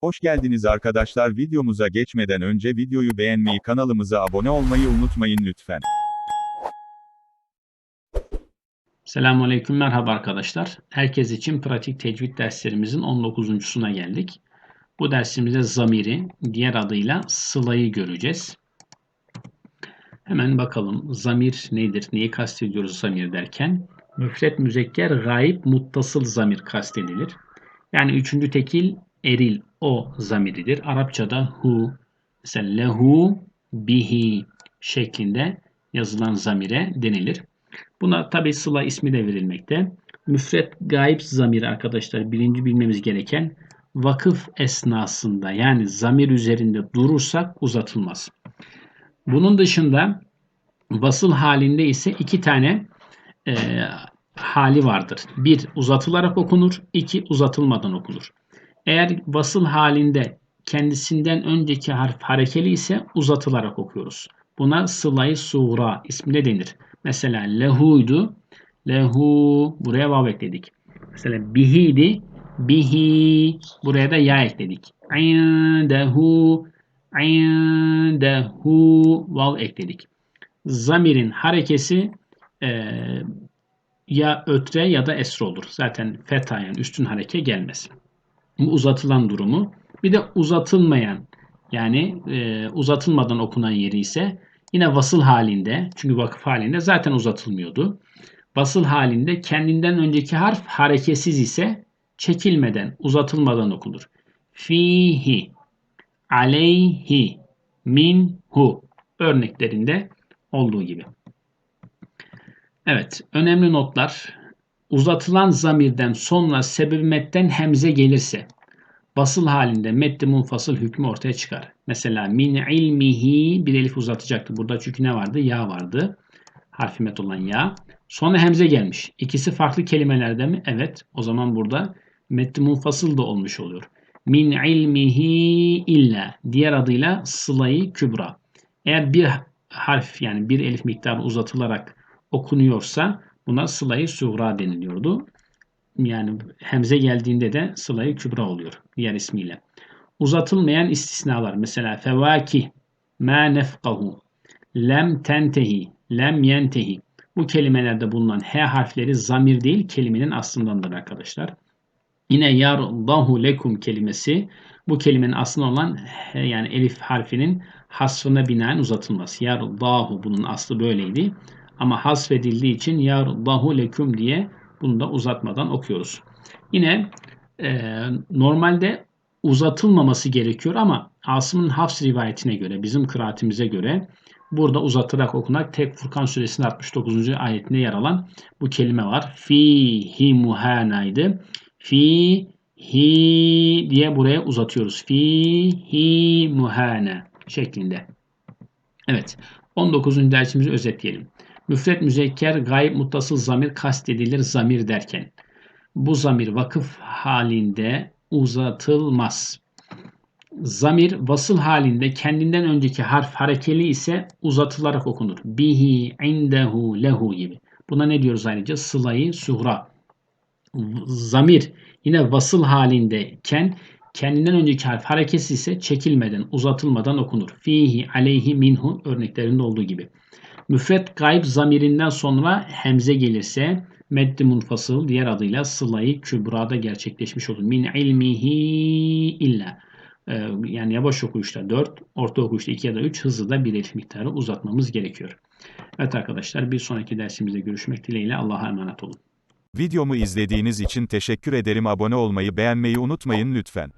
Hoş geldiniz arkadaşlar videomuza geçmeden önce videoyu beğenmeyi kanalımıza abone olmayı unutmayın lütfen. Selamun Aleyküm, merhaba arkadaşlar. Herkes için pratik tecvid derslerimizin 19.suna geldik. Bu dersimizde zamiri, diğer adıyla sılayı göreceğiz. Hemen bakalım zamir nedir, neyi kastediyoruz zamir derken? Müfret müzekker gayip muttasıl zamir kastedilir. Yani üçüncü tekil eril o zamiridir. Arapçada hu, mesela lehu, bihi şeklinde yazılan zamire denilir. Buna tabi sıla ismi de verilmekte. Müfret gayb zamiri arkadaşlar birinci bilmemiz gereken vakıf esnasında yani zamir üzerinde durursak uzatılmaz. Bunun dışında vasıl halinde ise iki tane e, hali vardır. Bir uzatılarak okunur, iki uzatılmadan okunur. Eğer vasıl halinde kendisinden önceki harf harekeli ise uzatılarak okuyoruz. Buna sılayı suğra ismine denir. Mesela lehuydu. Lehu buraya vav ekledik. Mesela bihiydi. Bihi buraya da ya ekledik. İndehu indehu vav ekledik. Zamirin harekesi e, ya ötre ya da esre olur. Zaten feta yani üstün hareke gelmez. Uzatılan durumu. Bir de uzatılmayan yani e, uzatılmadan okunan yeri ise Yine vasıl halinde çünkü vakıf halinde zaten uzatılmıyordu. Vasıl halinde kendinden önceki harf hareketsiz ise çekilmeden, uzatılmadan okunur. Fihi, aleyhi, minhu örneklerinde olduğu gibi. Evet, önemli notlar. Uzatılan zamirden sonra sebebi metten hemze gelirse basıl halinde meddi munfasıl hükmü ortaya çıkar. Mesela min ilmihi bir elif uzatacaktı. Burada çünkü ne vardı? Ya vardı. Harfi met olan ya. Sonra hemze gelmiş. İkisi farklı kelimelerde mi? Evet. O zaman burada meddi munfasıl da olmuş oluyor. Min ilmihi illa. Diğer adıyla sılayı kübra. Eğer bir harf yani bir elif miktarı uzatılarak okunuyorsa buna sılayı suğra deniliyordu yani hemze geldiğinde de sılayı kübra oluyor diğer ismiyle. Uzatılmayan istisnalar mesela fevaki ma nefkahu lem tentehi lem yentehi bu kelimelerde bulunan h harfleri zamir değil kelimenin aslındandır arkadaşlar. Yine yardahu lekum kelimesi bu kelimenin aslında olan yani elif harfinin hasfına binaen uzatılması. Yardahu bunun aslı böyleydi. Ama hasfedildiği için yardahu lekum diye bunu da uzatmadan okuyoruz. Yine e, normalde uzatılmaması gerekiyor ama Asım'ın Hafs rivayetine göre, bizim kıraatimize göre burada uzatırak okunak tek Furkan suresinin 69. ayetinde yer alan bu kelime var. Fihi muhanaydı. Fi hi diye buraya uzatıyoruz. Fihi muhana şeklinde. Evet. 19. dersimizi özetleyelim. Müfret müzekker gayb muttasıl zamir kastedilir zamir derken. Bu zamir vakıf halinde uzatılmaz. Zamir vasıl halinde kendinden önceki harf harekeli ise uzatılarak okunur. Bihi, indehu, lehu gibi. Buna ne diyoruz ayrıca? Sılayı suhra. Zamir yine vasıl halindeyken kendinden önceki harf hareketsiz ise çekilmeden, uzatılmadan okunur. Fihi, aleyhi, minhu örneklerinde olduğu gibi. Müfret gayb zamirinden sonra hemze gelirse meddi munfasıl diğer adıyla sılayı kübrada gerçekleşmiş olur. Min ilmihi illa. Ee, yani yavaş okuyuşta 4, orta okuyuşta 2 ya da 3, hızlı da bir elif miktarı uzatmamız gerekiyor. Evet arkadaşlar bir sonraki dersimizde görüşmek dileğiyle Allah'a emanet olun. Videomu izlediğiniz için teşekkür ederim abone olmayı beğenmeyi unutmayın lütfen.